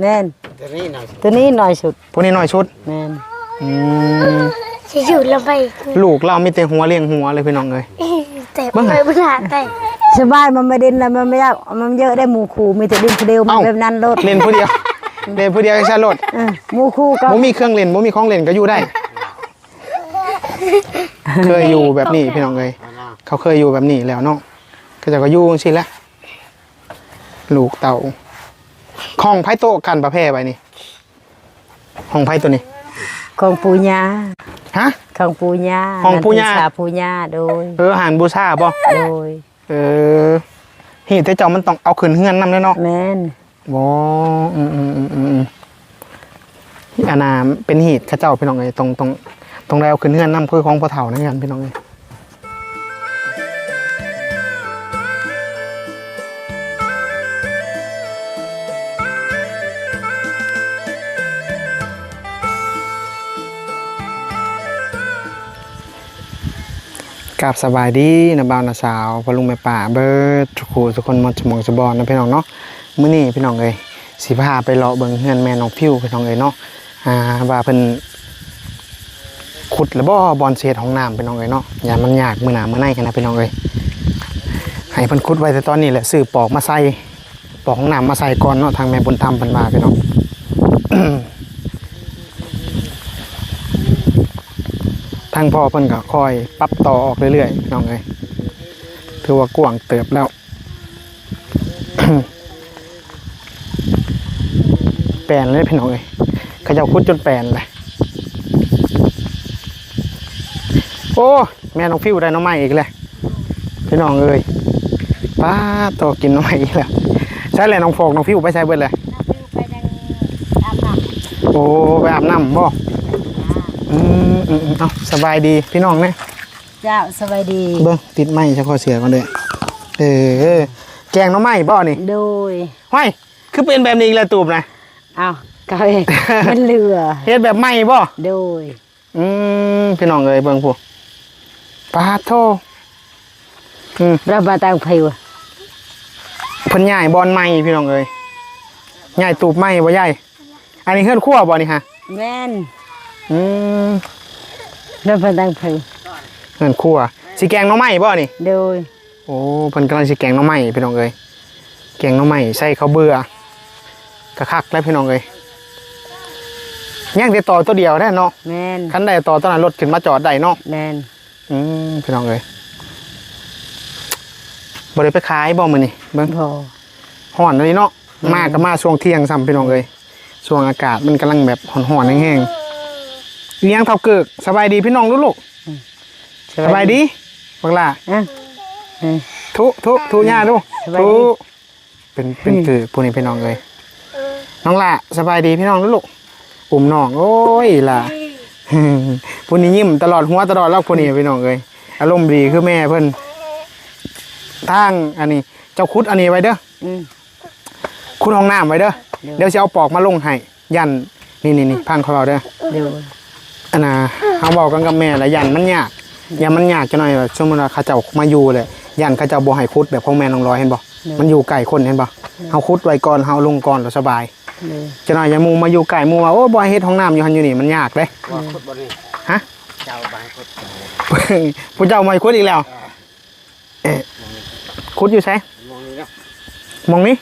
แม่นตัวนี้หน่อยตัวนี้น้อยสุดพวกนี้น้อยชุดแม่นอืมจะอยู่ลงไปลูกเรามีแต่หัวเลี้ยงหัวเลยพี่น้องเอ้ย แต่เบิ่งไปหาเบิ่งหาแต่สบายมันไม่ดินแล้วมันไม่ยากมันเยอะได้หมู่คู่มีแต่ดินคนเดียวมันเอ้า แบบนั้นโลดเล่นผู้เดียว เล่นผู้เดียวใช่รถเออหมู่คู่ก็บ่มีเครื่องเล่นบ่มีของเล่นก็อยู่ได้ เคยอยู่แบบนี้พี่น้องเอ้ยเอาหน้าเขาเคยอยู่แบบนี้แล้วเนาะก็จะก็อยู่จังซี่แหละลูกเต่า ของไผโตะกันประเภทไปนี่ของไผตัวนี้ ของปูญาฮะ ของปูญาของปู่ย่านันทิสาปูญาโดย เอออาหารบูชาบ่โดย เออหีแต่เจ้ามันต้องเอาขึ้นเฮือนนำเนาะแม่นบ่อืมอืมอืมอืมอืมอันน่ะเป็นหีดเข้าเจ้าพี่น้องเอ้ยตรงตรงตรงแล้วขึ้นเฮือนนำคือของพ่อเฒ่านั่นกันพี่น้องเอ้ย กับสบายดีนะบ่าวนะสาวพอลุงแม่ป่าเบิร์ดทุกคู่ทุกคนมดสมองสบอนนะพี่น้องเนาะมื้อนี้พี่น้องเอ้ยสิพาไปเลาะเบิ่งเฮือนแม่น้องพิวพี่น้องเอ้ยเนาะอ่าว่าเพิ่นขุดแล้วบ่บอลเศษห้องน้ำพี่น้องเอ้ยเนาะอย่ามันยากมื้อหน้ามื้อในกันนะพี่น้องเอ้ยให้เพิ่นขุดไว้แต่ตอนนี้แหละซื้อปอกมาใส่ปอกห้องน้ำมาใส่ก่อนเนาะทางแม่บุญธรรมเพิ่นว่าพี่น้อง ทางพ่อเพิ่นก็คอยปรับต่อออกเรื่อยๆน้องเอ้ยถือว่ากว้างเติบแล้ว แปลนเลยพี่น้องเอ้ยเขาเจ้าคุดจนแปลนเลยโอ้แม่น้องฟิวได้น้องใหม่อีกเลยพี่น้องเอ้ยป้าโตกินน้องใหม่อีกแล้วใช่เลยน้องโฟกน้องฟิวไปใช้เบิดเลยไปดังอาบน้โอ้ไปอาบน้ำบ่อืมอืมอืมเอา สบายดีพี่น้องเนี่ยำเจ้าสบายดี เบิ้งติดไม้เฉพาะเสือก่อนเลยเออแกงหน้ำไม้บ่นี่โดยห้อยคือเป็นแบบนี้อีกแล้วตูบนะเอาก็เองมันเหลือเฮ็ดแบบไม้บ่โดยอืมพี่น้องเอ้ยเบิ่งผู้ปาดโทอืมเราบาตังผิวเพิ่นย้ายบอนไม้พี่น้องเอ้ยย้ายตูบไม้บ่ย้ายอันนี้เฮือนครัวบ่นี่ฮะแม่นอืม เราบาตังผิวเฮือนครัวสิแกงหน้ำไม้บ่นี่ โดยโอ้เพิ่นกำลังสิแกงหน้ำไม้พี่น้องเอ้ยแกงหน้ำไม้ใส่ข้าวเบื่อกะคักแล้วพี่น้องเอ้ยย่างแต่ต่อตัวเดียวได้เนาะแม่นคันใดต่อตอนนั้นรถขึ้นมาจอดได้เนาะแม่นอืมพี่น้องเอ้ยบ่ได้ไปขายบ่มื้อนี้เบิ่ง พอฮ้อนเลยเนาะมาก็มาช่วงเที่ยงซ้ำพี่น้องเอ้ยช่วงอากาศมันกำลังแบบร้อนๆแห้งๆ เลี้ยงเท่าเกิกสบายดีพี่น้องลูกๆสบายดีบักล่ะอะอืมทุทุทุย่าดูสบายดีทุเป็นเป็นคือพวกนี้พี่น้องเอ้ยน้องล่ะสบายดีพี่น้องลูกๆอุ่มน้อง โอ้ยล่ะพวกนี้ยิ้มตลอดหัวตลอดแล้วพวกนี้พี่น้องเอ้ยอารมณ์ดีคือแม่เพิ่นทางอันนี้ เจ้าคุดอันนี้ไว้เด้ออืมคุดห้องน้ำไว้เด้อเดี๋ยวเดี๋ยวจะเอาปอกมาลงให้ยันนี่นี่นี่พังเขาเอาเด้อโดย อันน่ะเขาบอกกันกับแม่ละยันมันยากยันมันยากจะหน่อยแบบช่วงเวลาเขาเจ้ามาอยู่เลยยันเขาเจ้าบ่ให้คุดแบบของแม่น้องร้อยเห็นบ่มันอยู่ไก่คนเห็นบ่เฮาคุดไว้ก่อนเฮาลงก่อนแล้วสบายโดยจะหน่อยอย่ามูมาอยู่ไก่มูว่าโอ้บ่ให้เฮ็ดห้องน้ำอยู่หันอยู่นี่มันยากเด้ว่าขุดบนนี้ฮะเจ้าบางขุดผู้เจ้ามาคุดอีกแล้วเอ๊ะคุดอยู่ใช่มองนี้นะมองนี้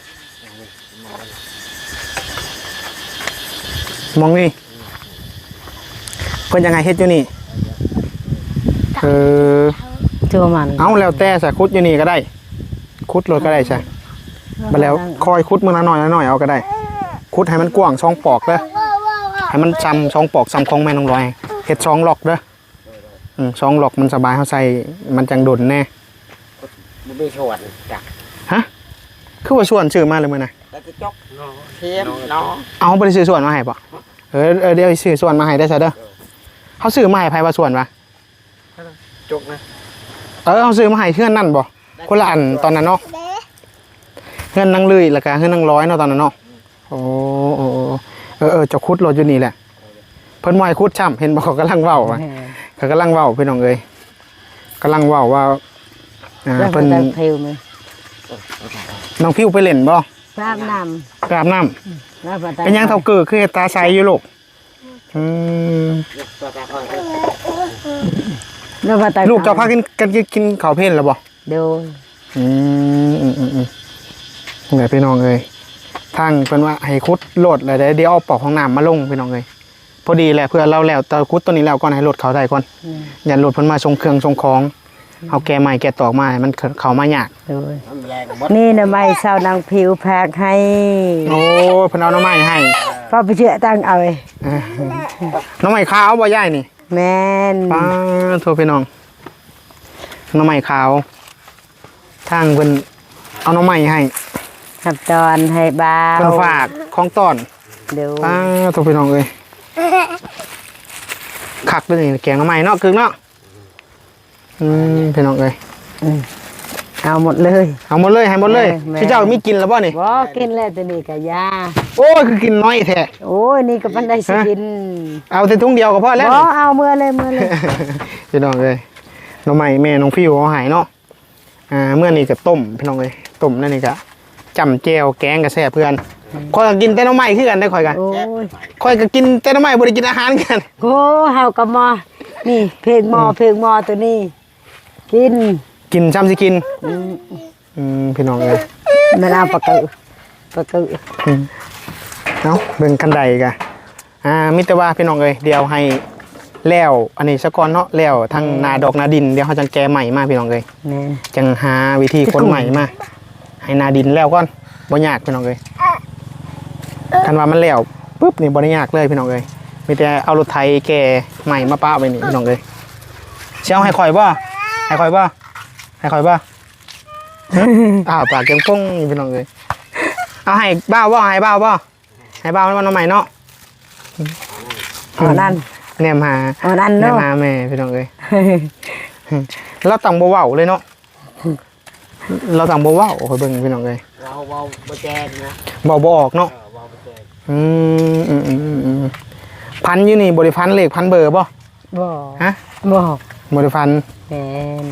มองนี่ เพิ่นยังไงเฮ็ดอยู่นี่เออตัวมันเอาแล้วแต่ใส่คุดอยู่นี่ก็ได้ คุดรถก็ได้ใช่มาแล้วคอยคุดมือละหน่อยละหน่อยเอาก็ได้ คุดให้มันกว้างช่องปอกเด้อให้มันซ้ำช่องปอกซ้ำของแม่น้องลอยเฮ็ดช่องหลอกเด้ออืมช่องหลอกมันสบายเขาใส่มันจังดนแน่มันไม่ชวนจ้ะฮะคือว่าส่วนซื้อมาเลยมื้อน่ะแล้วจะจกน้องเทียมน้องเอาบ่ได้ซื้อส่วนมาให้ปะเออเออเดี๋ยวซื้อส่วนมาให้ได้ซะเด้อ เขาซื้อมาให้ไผว่าส่วนวะจกนะเออเขาซื้อมาให้เพื่อนนั่นบ่คนละอันตอนนั้นเนาะเพื่อนนั่งเลยแล้วก็เพื่อนนั่งร้อยเนาะตอนนั้นเนาะโอ้โอ้โอ้เออเออเจะคุดรถอยู่นี่แหละเพิ่นมอยคุดช่ำเห็นบอกเขากำลังเว้าว่ะเขากำลังเว้าพี่น้องเอ้ยกำลังเว้าว่าอ่าเราบาเพิ่นตังผิวมั้ยน้องพิวไปเล่นบ่พระน้ำไปอาบน้ำแล้วบ่ตาเป็นหยังเท่าเกิดคือเฮ็ดตาใสอยู่ลูก อืมตัวตาคอยแล้วบ่ตาลูกเจ้าพากินกันกินข้าวเพลนแล้วบ่โดยอืมอืมอืมอืมเหนื่อยพี่น้องเลยทางเพิ่นว่าให้คุดโหลดเลยเดี๋ยวเอาปอกของน้ำมาลงพี่น้องเลยพอดีแหละเพื่อเราแล้วแต่คุดตัวนี้แล้วก่อนให้โหลดเขาได้ก่อนอืมอย่าโหลดเพิ่นมาทรงเครื่องทรงของ เอาแกใหม่แกตอกมาให้มันเข้ามายากโดยทำแรงหมดนี่นะไม่เศร้านางผิวแพกให้โอ้ยเพิ่นเอาหน้ำไม้ให้พ่อไปเชื่อตั้งเอาไว้เอ้ยหน้ำไม้ขาวบ่ย่ายนี่ แม่นป้าโทรพี่น้องหน้ำไม้ขาวทางเพิ่นเอาหน้ำไม้ให้ขับตอนให้เบาเพิ่นฝากของต้อนเดี๋ยวป้าโทรพี่น้องเอ้ยคักเลยนี่แกงหน้ำไม้เนาะกึ่งเนาะ อืมพี่น้องเอ้ยเอาหมดเลยเอาหมดเลยให้หมดเลยแม่แม่พี่เจ้ามีกินแล้วบ่นี่บ่กินแล้วตัวนี้ก็ยาโอ้ยคือกินน้อยแท้โอ้ยนี่ก็มันได้สิกิน เอาแต่ถุงเดียวก็พอแล้วบ่นี่เอาเมื่อเลยเมื่อเลยพี่น้องเอ้ยน้องใหม่แม่น้องฟิวเอาใหายเนาะอ่าเมื่อนี้ก็ต้มพี่น้องเอ้ยต้มนั่นนี่ก็จำแจวแกงกระแซ่บเพื่อนคอยก็กินแต่น้องใหม่คือกันได้คอยกันโอ้ยคอยก็กินแต่น้องใหม่บ่ได้กินอาหารกันโอ้เฮาก็มานี่เพลงหมอเพลงหมอตัวนี้ กินกินซ้ำสิกินอืมอืมพี่น้องเอ้ยมันเอาปากกึปากกึอืมเอาเบิ่งกันใดกะอ่ามิตรว่าพี่น้องเอ้ยเดี๋ยวให้แล้วอันนี้สะก่อนเนาะแล้วทางนาดอกนาดินเดี๋ยวเขาจังแกใหม่มาพี่น้องเอ้ยแม่นจังหาวิธีคนใหม่มาให้นาดินแล้วก่อนบ่ยากพี่น้องเอ้ยคันว่ามันแล้วปุ๊บนี่บ่ได้ยากเลยพี่น้องเอ้ยมีแต่เอารถไถแก่ใหม่มาป้าไว้นี่พี่น้องเอ้ยสิเชียวให้ข่อยบ่ ให้ข่อยบ่ให้ข่อยบ่ฮะอ้าวปากเกมป้งนี่พี่น้องเอ้ยเอาให้บ้าวบ่ให้บ้าวบ่ให้บ้าวมันมาใหม่เนาะเอานั่นแนมหาเอานั่นแนมเนาะหาแม่พี่น้องเอ้ยเราตั้งบ่เว้าเลยเนาะเราตั้งบ่เว้าข่อยเบิ่งพี่น้องเอ้ยเราเบาบ่แจงนะบอกบออกเนาะเออเบาบ่แจงอืมอืมอืมอืมอืมพันอยู่นี่บริพันเลขพันเบอร์บ่บ่ฮะบ่บริพัน แม่น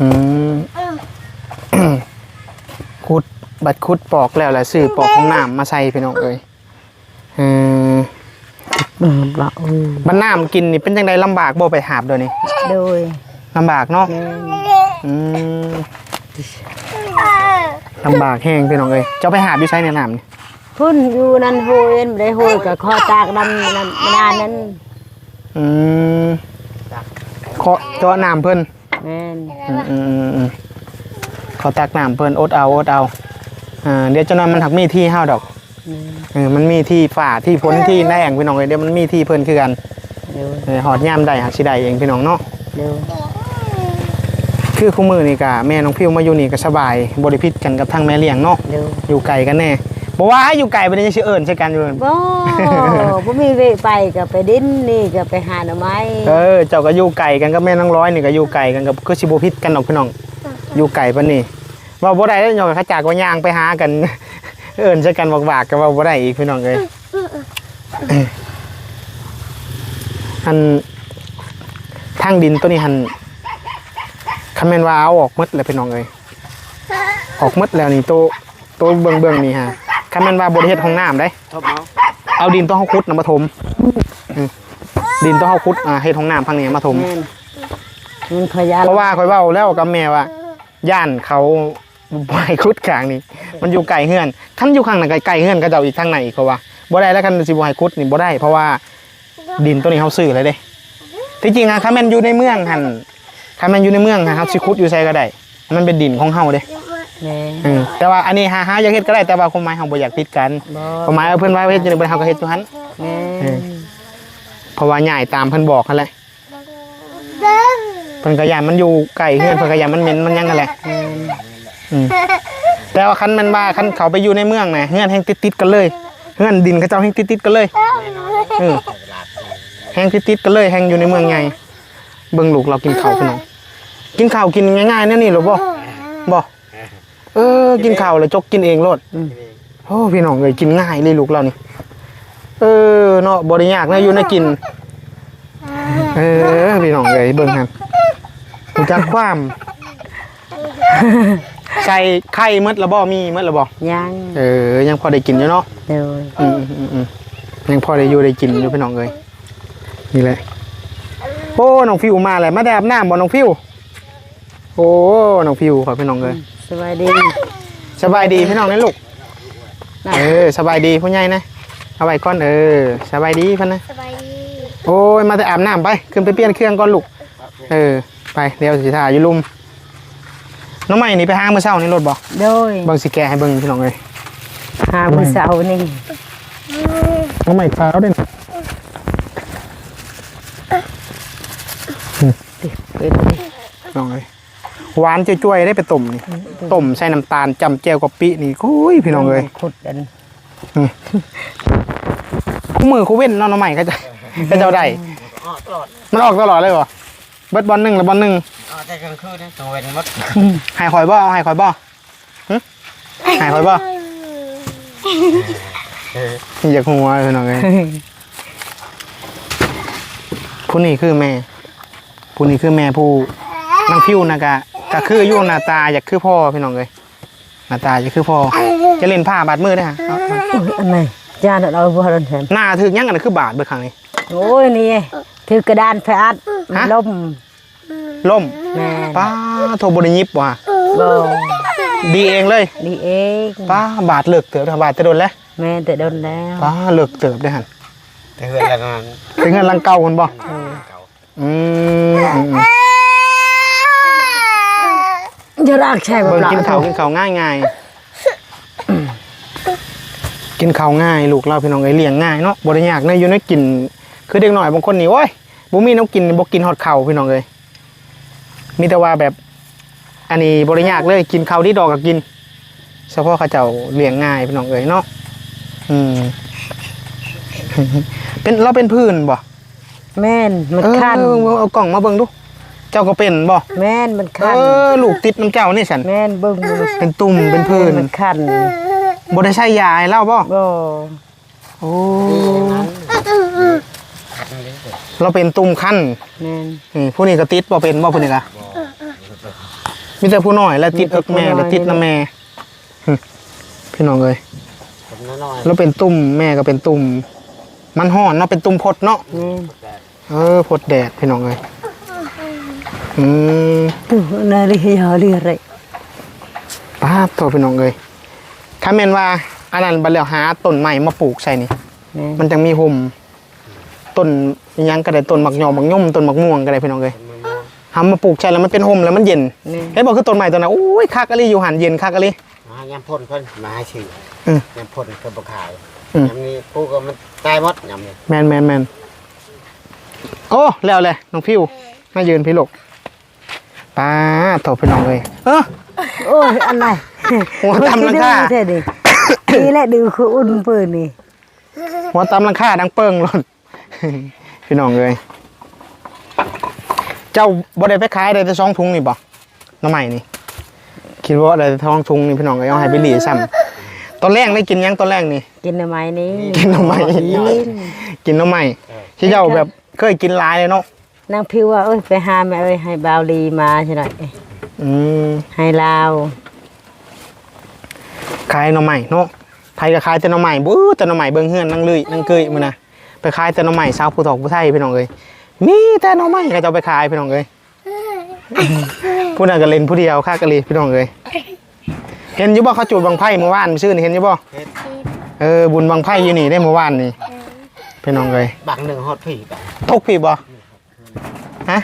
อืมคุดบัดคุดปอกแล้วแหละซื้อปอกของน้ำมาใส่พี่น้องเอ้ยเออบ่บ่อืมบ้านน้ำกินนี่เป็นจังไดลำบากบ่ไปหาบเดี๋ยวนี้โดยลำบากเนาะแม่นอืมลำบากแห้งพี่น้องเอ้ยเจ้าไปหาบอยู่ใช้ในน้ำนี่พุ่นอยู่นั่นโหยบ่ได้โหยก็คอตากดำนั่นนานนั้นอืม เคาะเจาะน้ำเพิ่นแม่นอืมอืมอืมอืมเขาตักน้ำเพิ่นอดเอาอดเอาอ่าเดี๋ยวเจะนอนมันถักมีที่ห้าดอกแม่นเออมันมีที่ฝ่าที่พ้นที่แรงพี่น้องเลยเดี๋ยวมันมีที่เพิ่นคือกันเดี๋ยวเออหอดย่ามได้หักสิได้เองพี่น้องเนาะเดี๋ยวคือคู่มือนี่กะแม่น้องพิวมาอยู่นี่ก็สบายบริพิษกันกับทางแม่เลี้ยงเนาะเดี๋ยวอยู่ไกลกันแน่ บอกว่าให้อยู่ไกลไปได้ยังชื่อเอิญใช่กันอยู่บ่บ่มีเวไปก็ไปดิ้นนี่ก็ไปหาหน่อไม้เออเจ้าก็อยู่ไกลกันกับแม่น้องร้อยนี่ก็อยู่ไกลกันกับคือสิบพิษกันหรอกพี่น้องอยู่ไกลปานนี่ว่าบ่ได้แล้วยองเขาจากว่าย่างไปหากัน เอิญใช่กันบอกบากๆก็ว่าบ่ได้อีกพี่น้องเลยอันทางดินตัวนี้หันคำเมนว่าเอาออกหมดแล้วพี่น้องเลยออกหมดแล้วนี่ตัวตัวเบื้องเบื้องๆนี่ฮะ คำเมนว่าบริเฮ็ดห้องน้ำได้ทบเมาเอาดินต้องเฮาคุดนะมาถมอืมดินต้องเฮาคุดอ่าเฮ็ดห้องน้ำพังนี้มาถม แม่นมันขยะเพราะว่าคอยเว้าแล้วกับแม่ว่าย่านเขาบ่ให้คุดกลางนี่มันอยู่ไกลเฮือนคันอยู่ข้างนั้นไกลๆเฮือนก็เจ้าอีกทางไหนเขาว่าบ่ได้แล้วคันสิบ่ให้คุดนี่บ่ได้ เพราะว่าดินตัวนี้เฮาซื้อเลยเด้ ที่จริงอะคันแม่นอยู่ในเมืองหั่นคันแม่นอยู่ในเมืองอะครับสิคุดอยู่ไสก็ได้ มันเป็นดินของเฮาเด้ แม่อืมแต่ว่าอันนี้หาหาอยากเฮ็ดก็ได้แต่ว่าความหมายเฮาบ่อยากผิดกันบ่ความหมายว่าเพิ่นว่าเฮ็ดจังได๋บ่เฮาก็เฮ็ดอยู่หั่นแม่เพราะว่าใหญ่ตามเพิ่นบอกนั่นแหละเพิ่นก็ยานมันอยู่ไกลเฮือนเพิ่นก็ยานมันเหม็นมันหยังนั่นแหละแม่นอืมแต่ว่าคันแมันว่าคันเขาไปอยู่ในเมืองน่ะเฮือนแห่งติดๆกันเลยเฮือนดินเขาเจ้าแห่งติดๆกันเลยเออแห่งติดๆกันเลยแห่งอยู่ในเมืองใหญ่เบิ่งลูกเรากินข้าวพี่น้องกินข้าวกินง่ายๆแนั่นนี่หรอบ่บ่ เออ กินข้าวแล้วจกกินเองโลดโอ้พี่น้องเอ้ยกินง่ายเลยลูกเรานี่ เออเนาะบ่ได้ยากนะอยู่ในกิน เออพี่น้องเอ้ยเบิ่งหั่นรู้จักความใส่ไข่หมดและบ่มีหมดและบ่ ยังเออ ยังพอได้กินอยู่เนาะ โดยอืมอืมอืมยังพอได้อยู่ได้กินอยู่พี่น้องเอ้ยนี่แหละ โอ้น้องฟิวมาแล้วมาได้อาบน้ำบ่น้องฟิว โอ้น้องฟิวครับพี่น้องเอ้ย สบายดีสบายดีพี่น้องนะลูกน่ะเออสบายดีผู้ใหญ่นะเอาไว้ก่อนเออสบายดีพันนะสบายดีโอ้ยมาแต่อาบน้ำไปขึ้นไปเปลี่ยนเครื่องก่อนลูกเออไปเดี๋ยวสิถ่ายอยู่ลุมน้องใหม่นี่ไปห้างเมื่อเช้านี่รถบ่โดยเบิ่งสิแกะให้เบิ่งพี่น้องเลยหามื้อเช้านี่น้องใหม่ฟ้าวด้วยนะเป็นน้องเลย หวานจ้วยๆได้ไปต้มนี่ต้มใส่น้ำตาลจำแจ่วกะปินี่โอ้ยพี่น้องเลยขุดกันคู่มือคู่เว้นเน้องน้องใหม่ก็จะก็จะเอาได้อ๋อตลอดมันออกตลอดเลยบ่เบิดบอลหนึ่งแล้วบอลหนึ่งอ๋อแต่กลางคืนนะกลางวันมดหายคอยบ่เอาหายคอยบ่หึหายคอยบ่เอออยากหัวพี่น้องเลยผู้นี้คือแม่ ผู้นี้คือแม่ผู้นางพิวนะกะ กะคืออยู่หน้าตาอยากคือพ่อพี่น้องเลยหน้าตาอยากคือพ่อจะเล่นผ้าบาดมือได้ฮะเอาเอาโอ้ยอันไหนจานเอาบ่ทันแถมหน้าถึกยังกันคือบาดเบิดครั้งนี้ โอ้ยนี่ถือกระดานไฟอัดมันฮะ ล่มล่มแม่ป้าโทรบริยิบว่ะบ่ดีเองเลยดีเองป้าบาดเลิกเติบนะบาดจะโดนแล้วแม่แต่โดนแล้วป้าเลิกเติบได้หันแต่เฮือนแล้วนั้นเป็นเงินลังเก่าคนบ่เก่าอืมอืมอืม จะรากใช่บ่เบิ่งล่ะกินข้าวกินข้าวง่ายง่ายกินข้าวง่ายลูกเราพี่น้องเอ้ยเลี้ยงง่ายเนาะบ่ได้ยากเนอะอยู่ในกิน คือเด็กหน่อยบางคนนี่โอ้ยบ่มีน้ำกินบ่กินฮอดข้าวพี่น้องเอ้ยมีแต่ว่าแบบ อันนี้บ่ได้ยากเลยกินข้าวที่ดอกก็กินเฉพาะเขาเจ้าเลี้ยงง่ายพี่น้องเอ้ยเนาะอืม เป็นเราเป็นพื้นบ่ แม่นมันเออคันเอาเอากล่องมาเบิ่งดู เจ้าก็เป็นบ่แม่นมันเอคันอลูกติดน้ำเจ้านี่ฉันแม่นเบิ่งเป็นตุ่มเป็นพื้นมันคันบ่ได้ใช้ยาให้เล่าบ่บ่โอ้ขัดนี่เลยเราเป็นตุ่มคันแม่นนี่ผู้นี้ก็ติดบ่เป็นบ่ผู้นี้ก็มีแต่ผู้น้อยแล้วติดเอิกแม่แล้วติดน้ำแม่หึพี่น้องเอ้ยผมน้อยเราเป็นตุ่มแม่ก็เป็นตุ่มมันฮ้อนเนาะเป็นตุ่มพดเนาะ แม่นเออพดแดดพี่น้องเอ้ย อืมตู้นาฬิกาเรียอะไรป้าบโตพี่น้องเอ้ยถ้าแม่นว่าอันนั้นบัดแล้วหาต้นใหม่มาปลูกใส่นี่แม่นมันจังมีห่มต้นอิหยังก็ได้ต้นมักยอมักย่อมต้นมักม่วงก็ได้พี่น้องเอ้ยทำมาปลูกใช่แล้วมันเป็นห่มแล้วมันเย็นแม่นเฮ้ยบอกคือต้นใหม่ต้นนั้นอุ้ยคักอะไรอยู่หันเย็นคักอะไรๆมายำพ่นเพิ่นมาให้ชื่ออืมยำพ่นเพิ่นบ่ขายอืม ยำนี้ผู้ก็มันตายหมดยำนี้แมนแมนแมนโอ้แล้วเลยน้องพิวมายืนพี่ลูก ป้าโถพี่น้องเลยเออโอ้ยอันไหนหัวทำลังค่าเท่ดินี่แหละดูคืออุ่นปืนนี่หัวตำลังค่าดังเปิ้งหล่นพี่น้องเลยเจ้าบ่ได้ไปขายได้แต่สองถุงนี่บ่น้ำใหม่นี่คิดว่าได้แต่ท้องถุงนี่พี่น้องก็เอาให้ไปหลีซ้ำตอนแรกได้กินยังตอนแรกนี่ กินทำไมนี่กินหน่อไม้กินกินน้ำใหม่ที่เจ้าแบบเคยกินหลายเลยเนาะ นางพิวว่าเอ้ยไปหาแม่เอ้ยให้บาวลีมาใช่ไหมอืมให้ลาวขายหน่อใหม่เนาะไทยก็ขายแต่หน่อใหม่บู๊แต่หน่อใหม่เบิ่งเฮือนนั่งเลยนั่งเกยมื้อนะไปขายแต่หน่อใหม่สาวผู้ถอกผู้ไทยพี่น้องเอ้ยมีแต่หน่อใหม่ก็จะเอาไปขายพี่น้องเอ้ยผู้นั้นก็เล่นผู้เดียวค่าก็เลยพี่น้องเอ้ยเห็นอยู่บ่เขาจูดบังไพ่เมื่อวานชื่อนี่เห็นอยู่บ่เออบุญบังไพ่อยู่นี่ได้เมื่อวานนี่พี่น้องเอ้ยบักหนึ่งฮอดผีกันตกพี่บ่ ฮะ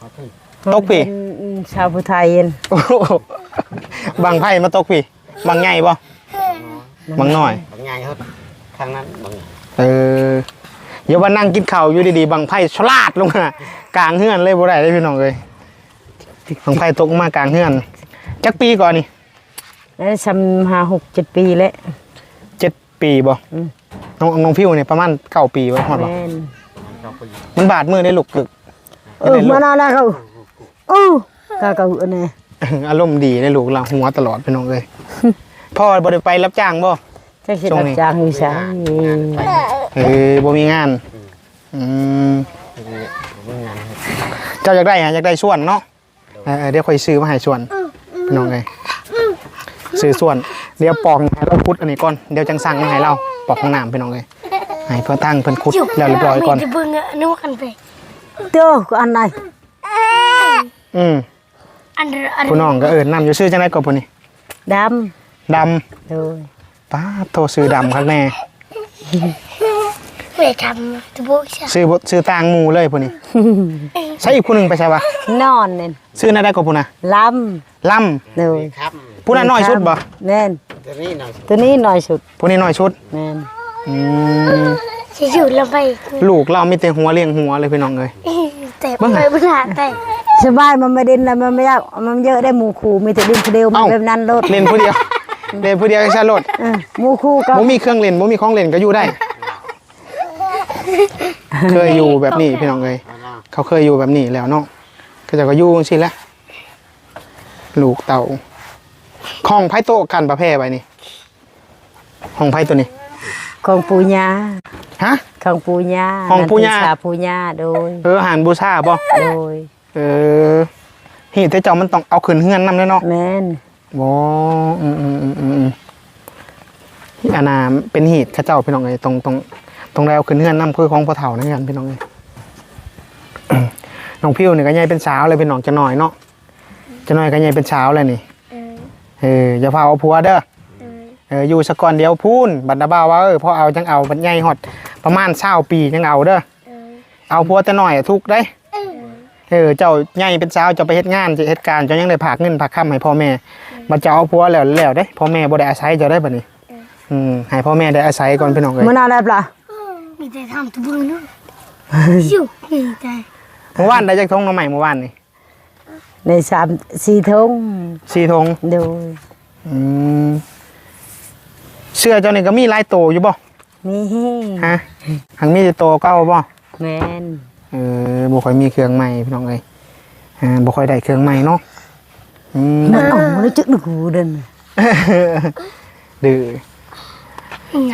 ฮอดผีตกพี่เป็นชาวพุทไทยเองโอ้โหบังไพ่มาตกพี่บังใหญ่บ่บังน้อยบางใหญ่ฮอดทางนั้นบางใหญ่เออเดี๋ยวว่านั่งกินข้าวอยู่ดีๆบังไพ่ฉลาดลงมากลางเฮือนเลยบ่ได้เลยพี่น้องเลยบังไพ่ตกมากลางเฮือนจักปีก่อนนี่แล้วทำหาหกเจ็ดปีแล้วเจ็ดปีบ่อืมน้องน้องพิวเนี่ยประมาณเก้าปีบ่ฮอดบ่แม่นเก้าปีมันบาดมือได้ลูกลึก เออมานานแล้วเขาโอ้กาเก่าอันนี้อารมณ์ดีได้ลูกเราหัวตลอดพี่น้องเลยพ่อบ่ได้ไปรับจ้างบ่จะคิดช่วงรับนี้จ้างอยู่ใช่เออบ่มีงานอืมนี่บางงานครับเจ้าอยากได้ฮะอยากได้ส่วนเนาะเออเดี๋ยวค่อยซื้อมาให้ส่วนพี่น้องเลยซื้อส่วน เดี๋ยวปอกให้เราคุดอันนี้ก่อนเดี๋ยวจังสั่งมาให้เราปอกข้างน้ำพี่น้องเลยให้เพื่อตั้งเพิ่นคุดแล้วเรียบร้อยก่อน จะเบิ่งอะนึกว่ากันไปเจ้าก็อันไหนอืมอันเดอร์อันผู้น้องก็เอิ้นน้ำอยู่ซื้อจังไดก็พุ่นนี่ดดำโดยำป้าดโทรซื้อดำครับแน่เวทำตะบุกใช่ซื้อบ่ซื้อต่างหมู่เลยพุ่นนี่ใช่อีกผู้หนึงไปใช่ปะนอนเนี่ยซื้อนั่นได้ก็พุ่นน่ะลล่ำโดยครับำผู้นั้นน้อยสุดบ่แม่นตัวนี้หน่อย ตัวนี้น้อยสุดผู้นี้น้อยสุดแม่นอืม จะอยู่ลงไปลูกเรามีแต่หัวเลี้ยงหัวเลยพี่น้องเลยแต่เบิ่งไปหาเบิ่งหาแต่สบายมันไม่ดินแล้วมันไม่ยากมันเยอะได้หมู่คู่มีแต่ดินคนเดียวมันเอ้าแบบนั้นโลดเล่นผู้เดียวเล่นผู้เดียวก็ใช่รถเออหมู่คู่ก็บ่มีเครื่องเล่นบ่มีของเล่นก็อยู่ได้ เคยอยู่แบบนี้พี่น้องเลยเอาเนาะเขาเคยอยู่แบบนี้แล้วเนาะก็จะก็อยู่จังซี่แหละลูกเต่าของไผโตะกันประเภทไปนี่ของไผตัวนี้ ของปูญาฮะ ของปูญาของปู่ย่า นันทิสปูญาโดย เอออาหารบูชาบ่โดย เออเหีแต่เจ้ามันต้องเอาขึ้นเฮือนนำแน่เนาะแม่นบ่อืมอืมอืมอืมอืมอันน่ะเป็นหีดเข้าเจ้าพี่น้องเอ้ยตรงตรงตรงแล้วขึ้นเฮือนนำคือของพ่อเฒ่านั่นกันพี่น้องเอ้ยน้องพิวนี่ก็ใหญ่เป็นสาวเลยเป็นน้องจะน้อยเนาะจะน้อยก็ใหญ่เป็นสาวเลยนี่ เออเอออย่าพาเอาผัวเด้อเออเอออยู่สักก่อนเดียวพูนบัดดาบ่าวว่าเออพอเอาจังเอาบัดใหญ่ฮอดประมาณ20ปีจังเอาเด้อเออเอาผัวแต่น้อยอะทุกข์ได้เออเออเจ้าใหญ่เป็นสาวเจ้าไปเฮ็ดงานสิเฮ็ดการเจ้ายังได้ผากเงินผากค่ำให้พ่อแม่บัดเจ้าเอาผัวแล้วแล้วเด้พ่อแม่บ่ได้อาศัยเจ้าได้บัดนี้อืมให้พ่อแม่ได้อาศัยก่อนพี่น้องเอ้ยมันอะไรปล่ะมีแต่ทำตะบุกนู่นอยู่มีแต่เมื่อวานได้จักทงหน่อใหม่เมื่อวานนี่ในสามสี่ทงสี่ทงโดยอืม เสื้อเจ้านี่ก็มีลายโตอยู่บ่นี่ฮะหังมีแต่โตเก่าบ่แม่นเออบ่ค่อยมีเครื่องใหม่พี่น้องเอ้ยอ่าบ่ค่อยได้เครื่องใหม่เนาะอืม มันออกมาแล้วจึกดูหูเดินดื้อ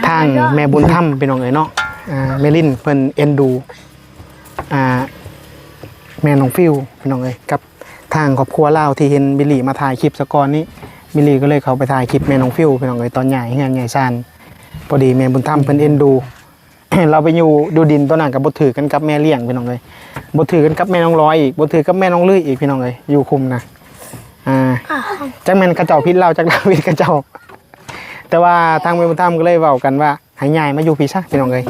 ทางแม่บุญธรรมพี่น้องเอ้ยเนาะอ่าแม่ลินเพิ่นเอ็นดูอ่าแม่น้องฟิวพี่น้องเอ้ยกับทางครอบครัวลาวที่เห็นบิลลี่มาถ่ายคลิปสกอนนี้ บิลลี่ก็เลยเขาไปถ่ายคลิปแม่น้องฟิวพี่น้องเอ้ยตอนใหญ่เฮียนใหญ่ซานพอดีแม่บุญธรรมเพิ่นเอ็นดู เราไปอยู่ดูดินตัวนั้นกับบทถือกันกับแม่เลี้ยงพี่น้องเลยบทถือกันกับแม่น้องร้อยอีกบทถือกับแม่น้องลุยอีกพี่น้องเลยอยู่คุมนะอ่าจักแม่นกระเจ้าพิษเราจักเราพิษกระเจ้า แต่ว่าทางแม่บุญธรรมก็เลยเว้ากันว่าให้ยายมาอยู่พี่ซะพี่น้องเลย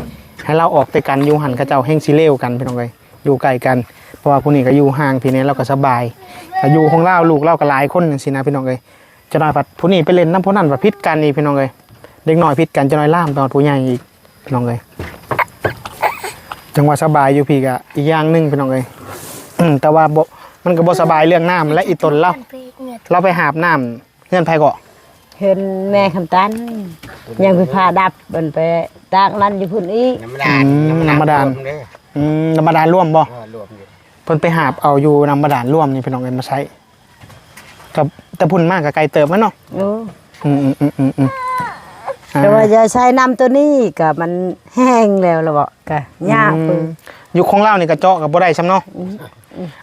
ให้เราออกแต่กันอยู่หันกระเจ้าแห่งสิเลวกันพี่น้องเลยอยู่ไกลกันเพราะว่าผู้นี้ก็อยู่ห่างพี่นี้เราก็สบายก็อยู่ของเราลูกเราก็หลายคนจังซี่นะพี่น้องเลย จะน้อยผัดผู้นี้ไปเล่นน้ำผู้นั้นผัดพิษกันอีกพี่น้องเลยเด็กน้อยพิษกันจะน้อยล่ามตอนผู้ใหญ่อีกพี่น้องเลยจังหวะสบายอยู่พี่ก็อีกอย่างหนึ่งพี่น้องเลยอืมแต่ว่าบ่มันก็บ่สบายเรื่องน้ำและอีตนเราไปเหงื่อเราไปหาบน้ำเงื่อนไผเกาะเห็นแม่คำตันยังไปพาดับมันไปตากนั่นอยู่พุ่นอีกน้ำดานรวมเด้ออืมน้ำบาดาลร่วมบ่เออรวมอยู่เพิ่นไปหาบเอาอยู่น้ำบาดาลร่วมนี่พี่น้องเอ้ยมาใช้กับ แต่พุ่นมากกับไกลเติบมันเนาะโอ้อืมอืมอืมอืมอืมอ่าแต่ว่าจะใช้น้ำตัวนี้ก็มันแห้งแล้วละบอกก็ยากอืเพิ่มนอยู่ของเรานี่ก็เจาะกับบ่ได้ซ้ำเนาะ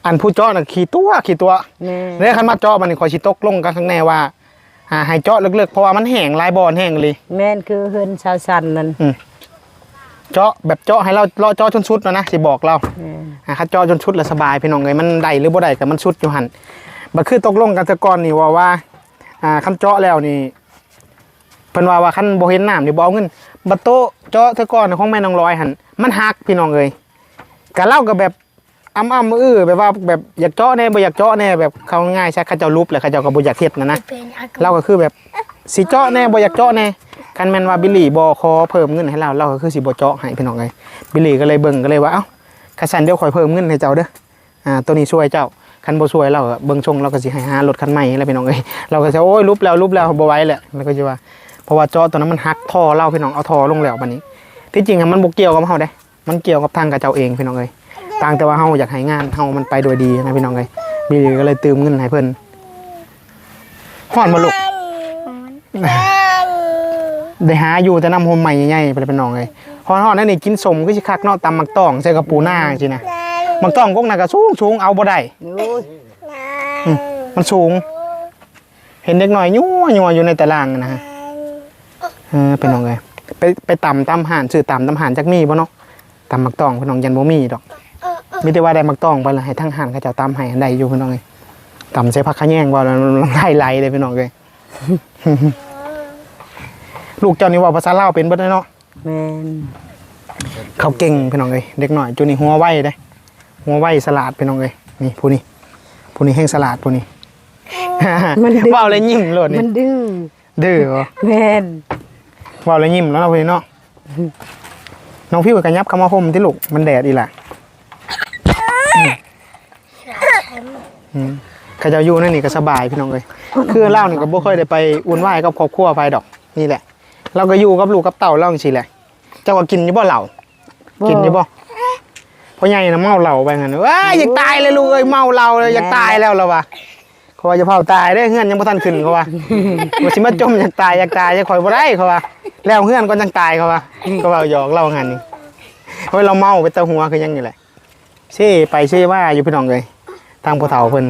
อันผู้เจาะน่ะขี่ตัวขี่ตัว แม่เด้คันมาเจาะมันนี่ขอยสิตกลงกันข้างในว่าอ่าให้เจาะลึกๆเพราะว่ามันแห้งหลายบ่อนแห้งเลยแม่นคือเฮือนชาวสันนั่นเจาะแบบเจาะให้เราเลาะเจาะจนชุดแล้วนะสิบอกเราแม่นอ่าคัดเจาะจนชุดแล้วสบายพี่น้องเอ้ยมันได้หรือบ่ได้ก็มันชุดอยู่หั่น บัดคือตกลงกันแต่ก่อนนี่ว่าว่าอ่าคันเจาะแล้วนี่เพิ่นว่าว่าคันบ่เห็นน้ำนี่บ่เอาเงินบัดโตะเจาะแต่ก่อนของแม่นางลอยหั่นมันหักพี่น้องเอ้ยก็เล่าก็แบบอ้ำอ้ำอื้อแบบว่าแบบอยากเจาะแน่บ่อยากเจาะแน่แบบเขาง่ายใช่เขาเจ้ารูปแหละเขาเจ้าก็บ่อยากเฮ็ดนะนะเป็นอากาศเราก็คือแบบสิเจาะแน่บ่อยากเจาะแน่คันแม่นว่าบิลลี่บ่ขอเพิ่มเงินให้เราเราก็คือสิบ่เจาะให้พี่น้องเลยบิลลี่ก็เลยเบิ่งก็เลยว่าเอ้าคันซั่นเดี๋ยวข่อยเพิ่มเงินให้เจ้าเด้ออ่าตัวนี้ช่วยเจ้า คันบ่ช่วยเราเบิ่งชงเราก็สิให้หารถคันใหม่แล้วพี่น้องเอ้ยเราก็จะโอ้ยรูปแล้วรูปแล้วบ่ไหวแหละแล้วก็สิว่าเพราะว่าจาะตัวนั้นมันหักท่อเราพี่น้องเอาท่อลงแล้วบัดนี้ ที่จริงอะมันบ่เกี่ยวกับเฮาเด้ มันเกี่ยวกับทางกับเจ้าเองพี่น้องเอ้ยต่างแต่ว่าเฮาอยากให้งานเฮามันไปโดยดีนะพี่น้องเอ้ยบีก็เลยตืมเงินให้เพิ่นฮ้อนบ่ลูกได้หาอยู่แต่นำโฮมใหม่ใหญ่ๆไปเลยเป็นน้องเลยฮอนฮอนั่นนี่กินสมก็สิคักเนาะตำมักตองใส่กระปูหน้าจริงนะ มักต้องกกน่ะก็สูงสูงเอาบ่ได้โอ้ยอืมมันสูง เห็นเด็กน้อยยั่วยั่วอยู่ในตารางนะฮะเออพี่น้องเอ้ยไปไปตำตำห่านซื้อตำตำห่านจักมีบ่เนาะตำมักตองพี่น้องยันบ่มีดอกมีแต่ว่าได้มักตองไปละให้ทั้งห่านเขาเจ้าตำให้ได้อยู่พี่น้องเอ้ยตำใส่ผักขะแยงบ่แล้วไล่ไล่เลยพี่น้องเอ้ยลูกเจ้านี่เว่าภาษาลาวเป็นเบ่ได้เนาะแม่นเขาเก่งพี่น้องเอ้ยเด็กหน่อยจุนี่หัวไวเด้ หัวไวสลัดพี่น้องเอ้ยนี่ผู้นี้ผู้นี้แห้งสลัดผู้นี้มันดื้อเว้าเลยยิ้มโลดนี่มันดื้อดื้อบ่แม่นเว้าเลยยิ้มแล้วเนาะผู้นี้เนาะน้องพี่กันยับเข้ามาห่มที่ลูกมันแดดอีหล่ะอืมเขาเจะอยู่นั่นนี่ก็สบายพี่น้องเอ้ยคือเล่านี่ก็บ่เคยได้ไปอุ่นวายกับครอบครัวไปดอกนี่แหละ เราก็อยู่กับลูกกับเต่าเล่าจังซี่แหละเจ้าก็กินอยู่บ่เหล่า กินอยู่บ่ พ่อใหญ่น่ะเมาเหล้าไปงั้นว้ายอยากตายเลยลูกเอ้ยเมาเหล้าเลยอยากตายแล้วล่ะวะเขาว่าจะเผาตายได้อเฮือนยังบ่ทันขึ้นเขาว่าว่าสิมาจมอยากตายอยากตายจะคอยบ่ได้เขาว่าแล้วเฮือนก็จังตายเขาว่าเขาว่าหยอกเล่างั้นนี่เฮ้ยเราเมาไปแตะหัวคือยังนี่แหละเซ่ไปเซ่ว่าอยู่พี่น้องเอ้ยทางผู้เฒ่าเพิ่น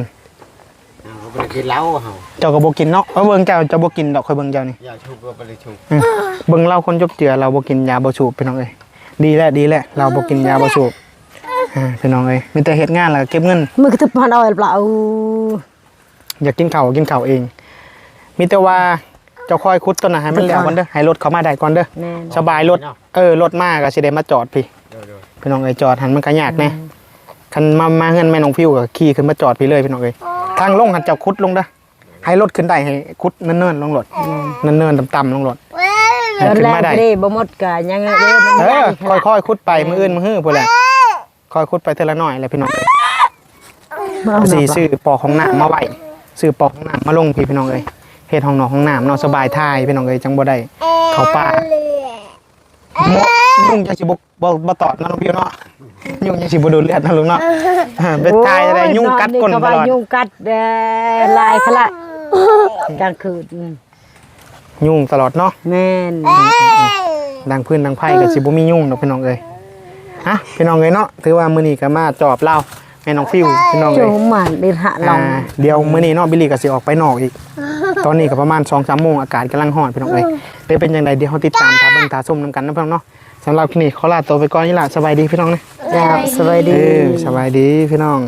เขาไปกินเหล้าเฮาเจ้าก็บ่กินเนาะเอาเบิ่งเจ้าเจ้าบ่กินดอกค่อยเบิ่งเจ้านี่อย่าชุบก็ไปเลยชุบอืมเบิ่งเราคนจบเจือเราบ่กินยาบ่สูบพี่น้องเอ้ยดีแล้วดีแล้วเราบ่กินยาบ่สูบ อ่าพี่น้องเอ้ยมีแต่เฮ็ดงานแล้วก็เก็บเงิน มือกระตุกพันเอาเปล่าอยากกินข้าวก็กินข้าวเอง มีแต่ว่าเจ้าคอยคุดต้นนะให้มันแล้วก่อนเด้อให้รถเขามาได้ก่อนเด้อแม่นสบายรถเออรถมาก็สิได้มาจอดพี่เดี๋ยวพี่น้องเอ้ยจอดหันมันก็ยากแน่คันมามาเฮือนแม่น้องพิวก็ขี่ขึ้นมาจอดพี่เลยพี่น้องเอ้ยทางลงหันเจ้าคุดลงเด้อให้รถขึ้นได้ให้คุดเนินๆลงรถเนินๆต่ำๆลงรถให้ตอนขึ้นแรกมาได้ก็ได้บ่หมดก็ยังเด้อมันเอยัองค่อยๆคุดไปมืออื่นมือฮื้อพุ่นแหละ ค่อยคุดไปเท่าละหน่อยแหละพี่น้องเอ้ยเอาสีสิซื้อปอกของน้ำมาไว้ซื้อปอกของน้ำมาลงพี่พี่น้องเอ้ยเฮ็ดห้องนอนห้องน้ำเนอนสบายท่ายพี่น้องเอ้ยจังบ่ได้เข้าป่าหมยุ่งจังสิบ่บ่บ่ตอดเนาะลูกพี่เนาะยุ่งจังสิบ่ดูดเลือดเนาะลุงเนาะอ่าไปทายอะไรยุ่งกัดก้นตลอดยุ่งกัดเอ่อลายขละกลางคืนยุ่งตลอดเนาะแม่นดังพื้นดังไผ่ก็สิบ่มียุ่งดอกพี่น้องเอ้ย ฮะพี่น้องเอ้ยเนาะถือว่ามื้อนี้ก็มาจอบเล่าแม่น้องฟิวพี่น้องโจเอ้ยมมันดิหะลอ่าองเดี๋ยวมื้อนี้เนาะบิลลี่ก็สิออกไปนอกอีก ตอนนี้ก็ประมาณ2-3โมงอากาศกำลังร้อนพี่น้องเอ้ยได้เป็นจังไดเดี๋ยวเฮาติดตามตาเบิ่งตาส้มนํกันนะพี่น้องเนาะสำหรับคลิปนี้ขอลาตัวไปก่อนนี่ล่ะสบายดีพี่น้องนะ จ้าสวัสเอดีอสบายดีพี่น้อง